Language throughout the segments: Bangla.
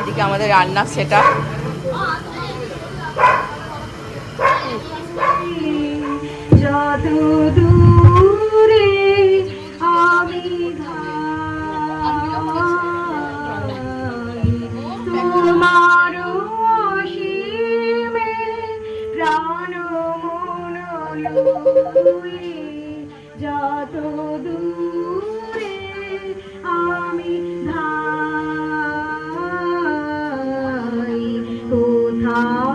এদিকে আমাদের রান্না সেটা। যত দূরে আমি นะคะ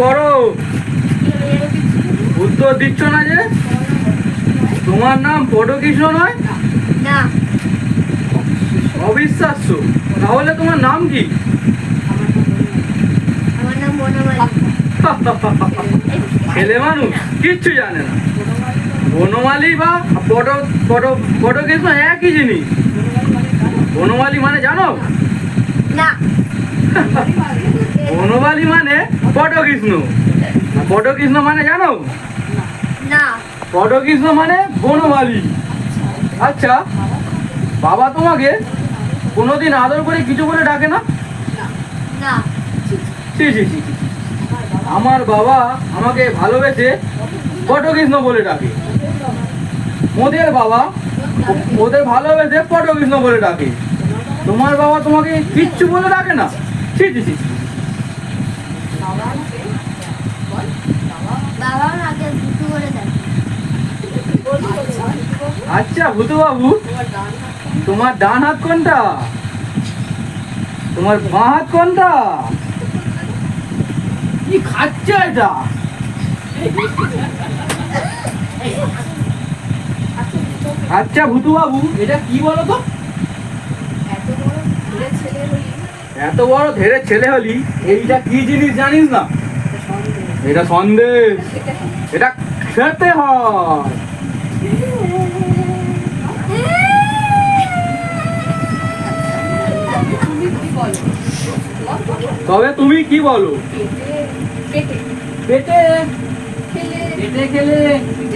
করো। উত্তর দিচ্ছ না যে? তোমার নাম পটকৃষ্ণ নয়? অবিশ্বাস্য। তাহলে তোমার নাম কি? ছেলে মানুষ কিচ্ছু জানে না। বনমালী বা পট পট পটকৃষ্ণ একই জিনিস। বনমালী মানে জানো? না। বনমালী মানে পটকৃষ্ণ। পটকৃষ্ণ মানে জানো? না। পটকৃষ্ণ মানে বনমালী। আচ্ছা বাবা তোমাকে কোনোদিন আদর করে কিছু বলে ডাকে না। আমার বাবা আমাকে ভালোবেসে পটকৃষ্ণ বলে ডাকে। ওদের বাবা ওদের ভালোবেসে পটকৃষ্ণ বলে ডাকে। তোমার বাবা তোমাকে কিচ্ছু বলে ডাকে না? ছি ছি ছি বাবা আমাকে দুটো করে দেয়। আচ্ছা ভূতু বাবু তোমার ডান হাত কোনটা? তোমার বাঁ হাত কোনটা? কি খাচ্ছে এটা? আচ্ছা ভূতু বাবু এটা কি বলো তো? এত বড় ধেরে ছেলে হলি এইটা কি জিনিস জানিস না? এটা সন্দেশ। এটা খেতে হয়। তবে তুমি কি বলো? পেটে। পেটে খেলে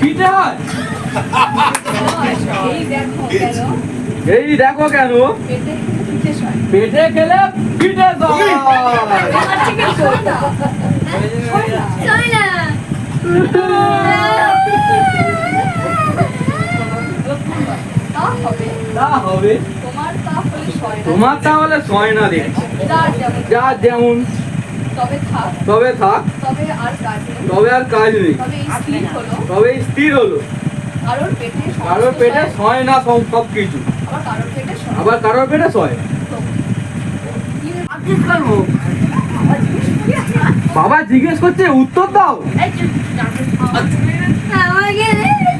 পিঠে হয়? এই দেখো কেন। পেটে খেলে পিঠে হবে। তোমার তাহলে ছয় না দেখ যা যেমন। তবে থাক। তবে আর কাজ নেই। তবে আর কাজ নেই। তবে এই স্থির হলো। তবে কারোর পেটে ছয় না সব কিছু কারোর পেটে আবার কারোর পেটে ছয় বাবা জিজ্ঞেস করছে উত্তর দাও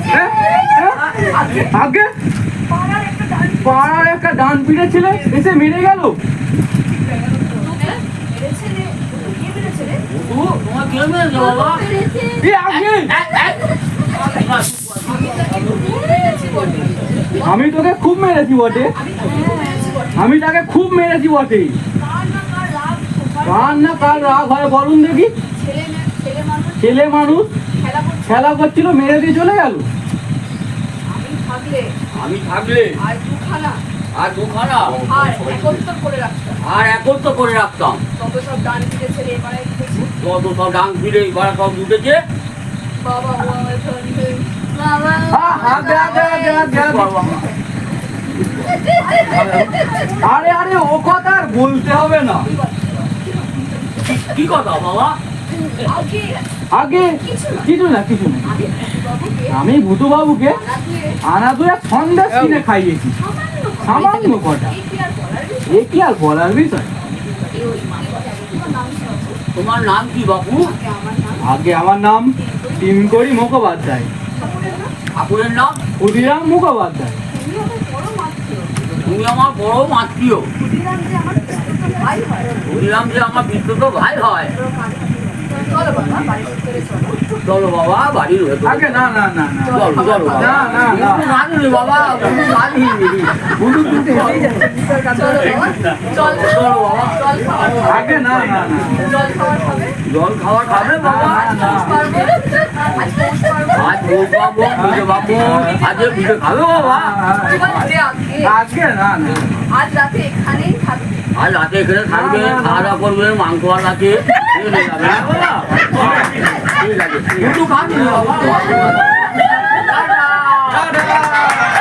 হ্যাঁ? হ্যাঁ? আগে পাড়ার একটা ডান পিঠে ছেলে এসে মেরে গেল তোমার কে মেরেছে বাবা আমি তোকে খুব মেরেছি বটে। আমি তাকে খুব মেরেছি বটে। কার না কার রাগ হয় বলুন দেখি। ছেলে মানুষ খেলা করছিল মেরে দিয়ে চলে গেল। আমি থাকলে আর দুখানা। আর দুখানা? আর একত্র করে রাখতাম। আর একত্র করে রাখতাম। তবে সব ডান কত সব ডাং ফিরে এবার সব উঠেছে। বাবা আরে আরে ও কথা আর বলতে হবে না। কি কথা বাবা? আগে কিছু না কিছু না। আমি ভূতু বাবুকে আনা দু এক সন্দেশ কিনে খাইয়েছি। সামান্য কটা। এ কি আর বলার বিষয়? তোমার নাম কি বাবু? আগে আমার নাম টিমকরি মুখোপাধ্যায়। ঠাকুরের নাম? ক্ষুদিরাম মুখোপাধ্যায়। তুমি আমার বড় আত্মীয় ক্ষুদিরাম যে আমার বিস্তৃত ভাই হয় বললাম যে আমার বিদ্যুৎ ভাই হয় চলো বাবা বাড়ির বাবা আগে না না না না। চলো চলো না, না, না। রাঁধুনি বাবা। ভূতু কিন্তু হেঁটেই চলো বাবা চলো বাবা আগে না না না। জল খাওয়ার খাবে জল খাবার খাবে বাবা? আজ পৌষ পারব আজ ভোগ পাবো পুজো পাবো। আজকে পুজো খাবে বাবা? এবার যে আগে আগে না না। আজ রাতে এখানেই থাকবে আর রাতে এখানে থাকবে। খাওয়া দাওয়া করবে মাংস আর আছে খেয়ে নিয়ে যাবে, হ্যাঁ বাবা? ঠিক আছে একটু খাবি না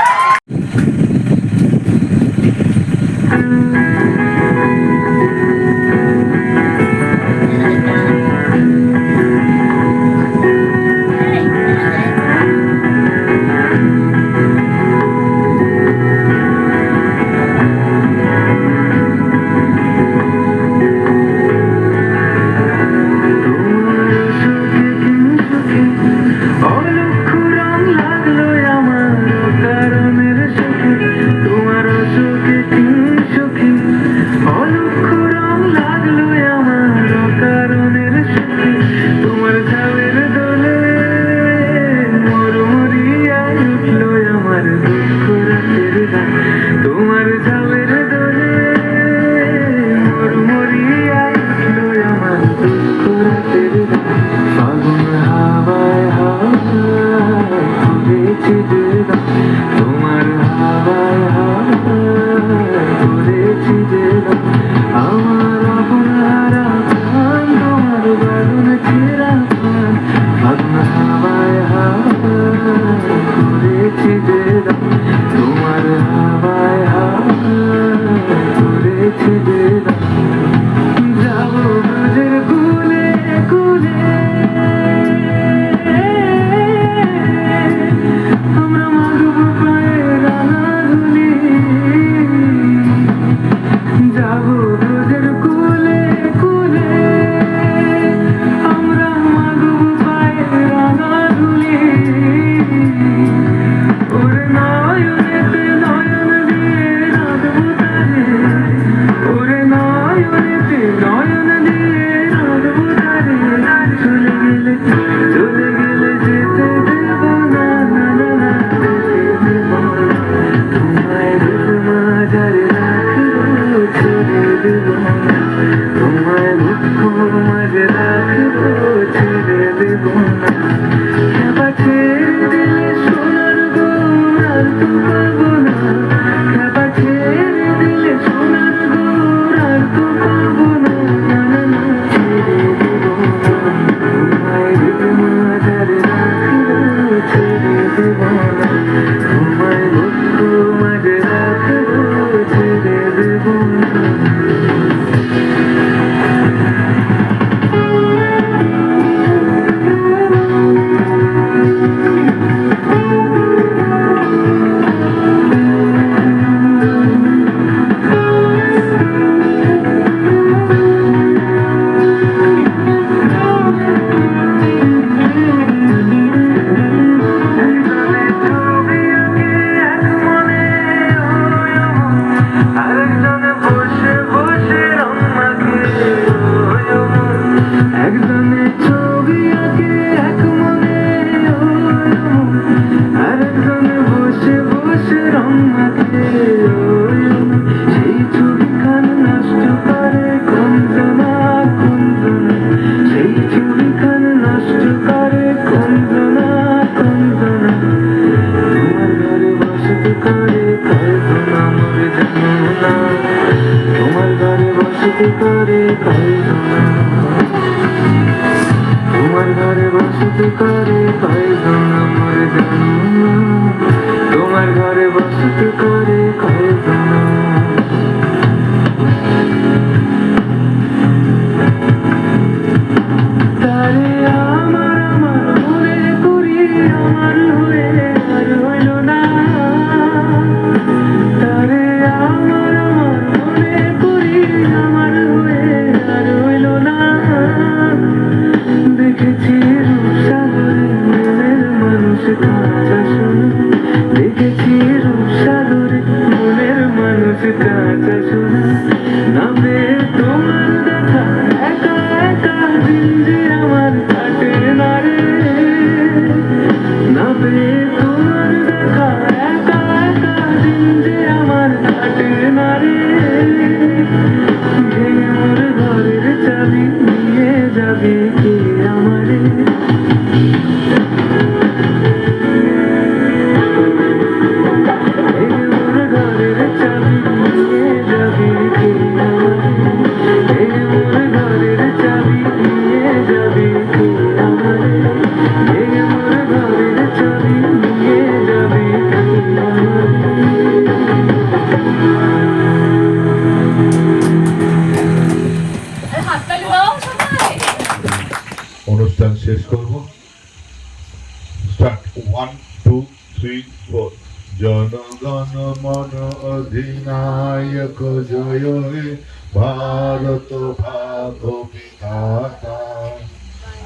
শেষ করব। Start one two three four জনগণ মন অধিনায়ক জয় ভারত ভাগ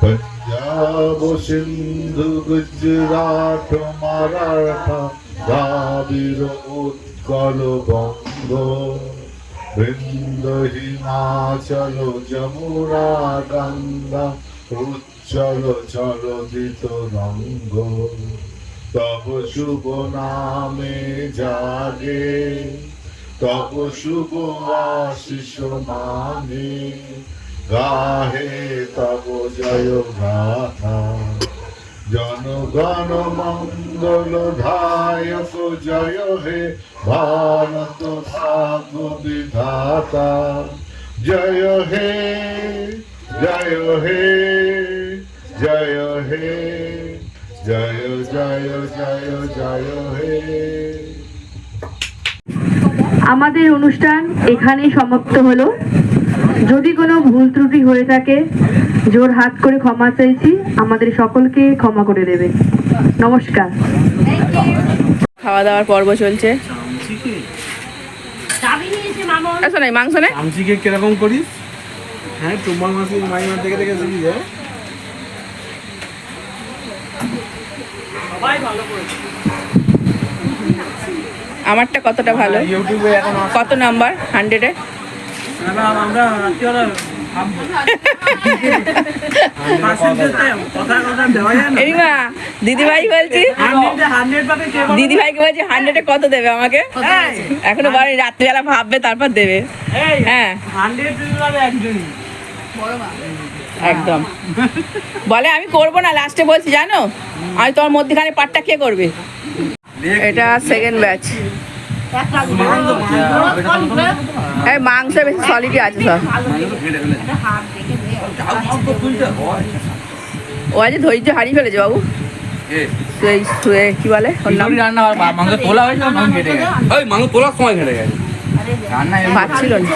পঞ্জাব সিন্ধু গুজরাট মারাঠা দ্রাবিড় উৎকল বঙ্গ। বৃন্দ, হিমাচল, যমুনা, গঙ্গা উচ্চল চলদিত রঙ্গ তব শুভ নামে জাগে তব শুভ আশিস মানে গাহে তব জয় গাথা। জনগণ মঙ্গল ধায়ক জয় হে ভারত ভাগ বিধাতা। জয় হে জয় হে হে। জয় জয় জয় জয় হে। আমাদের অনুষ্ঠান এখানেই সমাপ্ত হলো। যদি কোনো ভুল ত্রুটি হয়ে থাকে জোর হাত করে ক্ষমা চাইছি। আমাদের সকলকে ক্ষমা করে দেবে। নমস্কার। খাওয়া দাওয়ার পর্ব চলছে। আচ্ছা নাই মাংস নেই আমচিকে কীরকম করিস? হ্যাঁ তোমার মাসি মাইমার থেকে থেকে শিখি আমারটা কতটা ভালো? ইউটিউবে এখন কত নাম্বার? হান্ড্রেডে আমরা দিদিভাই বলছি। দিদিভাইকে বলছি হান্ড্রেডে কত দেবে আমাকে? এখনও বলে রাত্রিবেলা ভাববে তারপর দেবে। হ্যাঁ। একদম। বলে আমি করব না লাস্টে বলছি জানো? আমি তোমার মধ্যখানে পাটটা কে করবে? এটা সেকেন্ড ব্যাচ এই মাংস বেশি সলিডই আছে সব। ও আজ ধৈর্য হারিয়ে ফেলেছে বাবু। কি বলে রান্না মাংস তোলা হয়েছে মাংস তোলার সময় ঘেটে গেছে। রান্না পাচ্ছিল না।